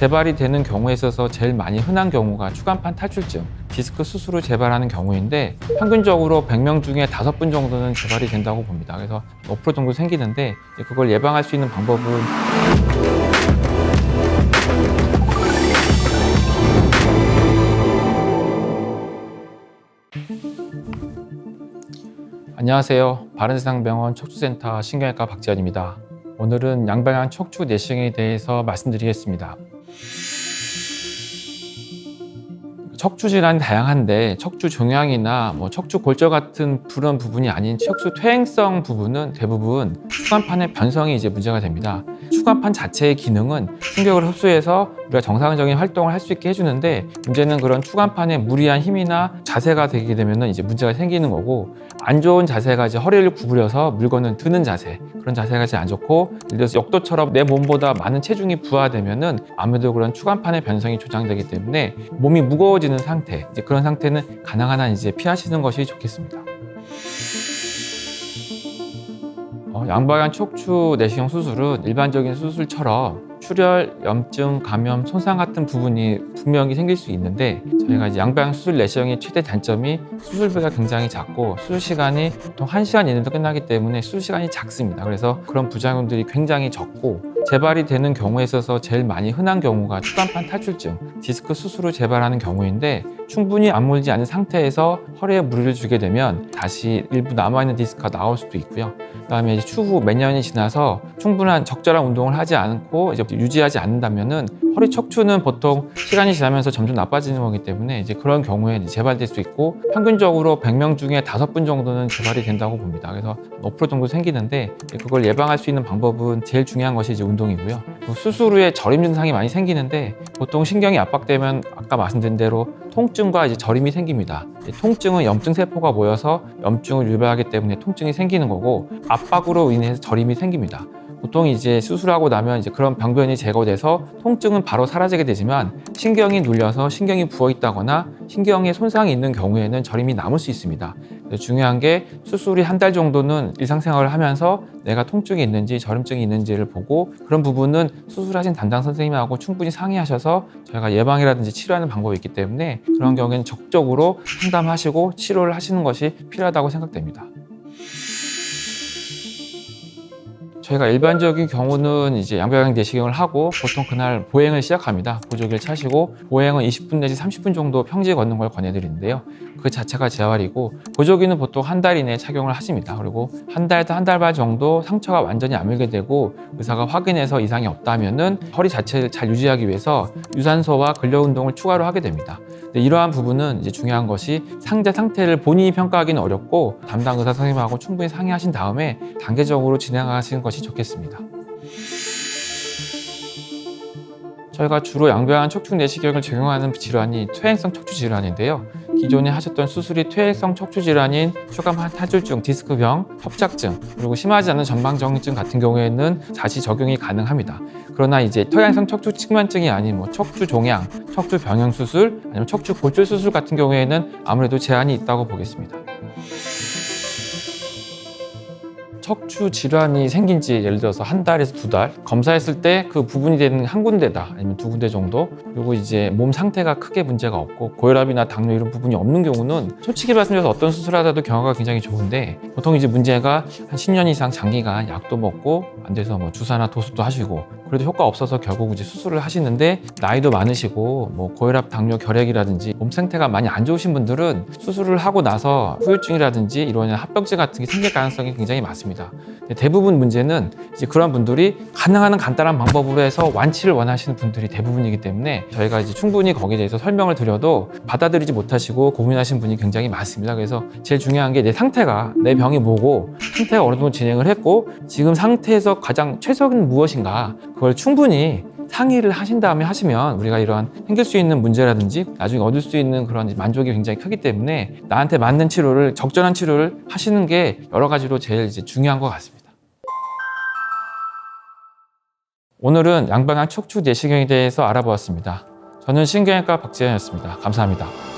재발이 되는 경우에 있어서 제일 많이 흔한 경우가 추간판 탈출증, 디스크 수술을 재발하는 경우인데 평균적으로 100명 중에 5분 정도는 재발이 된다고 봅니다. 그래서 5% 정도 생기는데 그걸 예방할 수 있는 방법은 안녕하세요. 바른세상병원 척추센터 신경외과 박지현입니다. 오늘은 양방향 척추 내시경에 대해서 말씀드리겠습니다. 척추 질환이 다양한데 척추 종양이나 뭐 척추 골절 같은 그런 부분이 아닌 척추 퇴행성 부분은 대부분 추간판의 변성이 이제 문제가 됩니다. 추간판 자체의 기능은 충격을 흡수해서 우리가 정상적인 활동을 할 수 있게 해주는데 문제는 그런 추간판에 무리한 힘이나 자세가 되게 되면 이제 문제가 생기는 거고 안 좋은 자세가 이제 허리를 구부려서 물건을 드는 자세 그런 자세가 이제 안 좋고 예를 들어서 역도처럼 내 몸보다 많은 체중이 부하되면은 아무래도 그런 추간판의 변성이 조장되기 때문에 몸이 무거워지는 상태 이제 그런 상태는 가능한 한 이제 피하시는 것이 좋겠습니다. 어, 양방향 척추 내시경 수술은 일반적인 수술처럼 출혈, 염증, 감염, 손상 같은 부분이 분명히 생길 수 있는데 저희가 이제 양방향 수술 내시경의 최대 단점이 수술비가 굉장히 작고 수술 시간이 보통 1시간 이내로 끝나기 때문에 수술 시간이 작습니다. 그래서 그런 부작용들이 굉장히 적고 재발이 되는 경우에 있어서 제일 많이 흔한 경우가 추간판 탈출증, 디스크 수술을 재발하는 경우인데 충분히 악물지 않은 상태에서 허리에 무리를 주게 되면 다시 일부 남아있는 디스크가 나올 수도 있고요. 그다음에 이제 추후 몇 년이 지나서 충분한 적절한 운동을 하지 않고 이제 유지하지 않는다면은 허리 척추는 보통 시간이 지나면서 점점 나빠지는 거기 때문에 이제 그런 경우에 재발될 수 있고 평균적으로 100명 중에 5분 정도는 재발이 된다고 봅니다. 그래서 5% 정도 생기는데 그걸 예방할 수 있는 방법은 제일 중요한 것이 이제 운동 이고요. 그 수술 후에 저림 증상이 많이 생기는데 보통 신경이 압박되면 아까 말씀드린 대로 통증과 이제 저림이 생깁니다. 통증은 염증 세포가 모여서 염증을 유발하기 때문에 통증이 생기는 거고 압박으로 인해서 저림이 생깁니다. 보통 이제 수술하고 나면 이제 그런 병변이 제거돼서 통증은 바로 사라지게 되지만 신경이 눌려서 신경이 부어 있다거나 신경에 손상이 있는 경우에는 저림이 남을 수 있습니다. 그래서 중요한 게 수술이 한 달 정도는 일상생활을 하면서 내가 통증이 있는지 저림증이 있는지를 보고 그런 부분은 수술하신 담당 선생님하고 충분히 상의하셔서 저희가 예방이라든지 치료하는 방법이 있기 때문에 그런 경우에는 적극적으로 상담하시고 치료를 하시는 것이 필요하다고 생각됩니다. 저희가 일반적인 경우는 이제 양방향 내시경을 하고 보통 그날 보행을 시작합니다. 보조기를 차시고 보행은 20분 내지 30분 정도 평지에 걷는 걸 권해드리는데요. 그 자체가 재활이고 보조기는 보통 한 달 이내에 착용을 하십니다. 그리고 한 달에서 한 달 반 정도 상처가 완전히 안 밀게 되고 의사가 확인해서 이상이 없다면은 허리 자체를 잘 유지하기 위해서 유산소와 근력 운동을 추가로 하게 됩니다. 이러한 부분은 이제 중요한 것이 상자 상태를 본인이 평가하기는 어렵고 담당 의사 선생님하고 충분히 상의하신 다음에 단계적으로 진행하시는 것이 좋겠습니다. 저희가 주로 양방향 척추 내시경을 적용하는 질환이 퇴행성 척추 질환인데요. 기존에 하셨던 수술이 퇴행성 척추 질환인 추간판 탈출증, 디스크병, 협착증, 그리고 심하지 않은 전방정증 같은 경우에는 다시 적용이 가능합니다. 그러나 이제 퇴행성 척추 측면증이 아닌 뭐 척추 종양, 척추 병형 수술, 아니면 척추 골절 수술 같은 경우에는 아무래도 제한이 있다고 보겠습니다. 척추 질환이 생긴 지 예를 들어서 한 달에서 두 달 검사했을 때 그 부분이 되는 한 군데다 아니면 두 군데 정도 그리고 이제 몸 상태가 크게 문제가 없고 고혈압이나 당뇨 이런 부분이 없는 경우는 솔직히 말씀드려서 어떤 수술하다도 경과가 굉장히 좋은데 보통 이제 문제가 한 10년 이상 장기간 약도 먹고 안 돼서 뭐 주사나 도수도 하시고 그래도 효과 없어서 결국 이제 수술을 하시는데 나이도 많으시고 뭐 고혈압, 당뇨, 결핵이라든지 몸 상태가 많이 안 좋으신 분들은 수술을 하고 나서 후유증이라든지 이런 합병증 같은 게 생길 가능성이 굉장히 많습니다. 근데 대부분 문제는 이제 그런 분들이 가능한 한 간단한 방법으로 해서 완치를 원하시는 분들이 대부분이기 때문에 저희가 이제 충분히 거기에 대해서 설명을 드려도 받아들이지 못하시고 고민하시는 분이 굉장히 많습니다. 그래서 제일 중요한 게 내 상태가 내 병이 뭐고 상태가 어느 정도 진행을 했고 지금 상태에서 가장 최적은 무엇인가 그걸 충분히 상의를 하신 다음에 하시면 우리가 이러한 생길 수 있는 문제라든지 나중에 얻을 수 있는 그런 만족이 굉장히 크기 때문에 나한테 맞는 치료를 적절한 치료를 하시는 게 여러 가지로 제일 이제 중요한 것 같습니다. 오늘은 양방향 척추 내시경에 대해서 알아보았습니다. 저는 신경외과 박재현이었습니다. 감사합니다.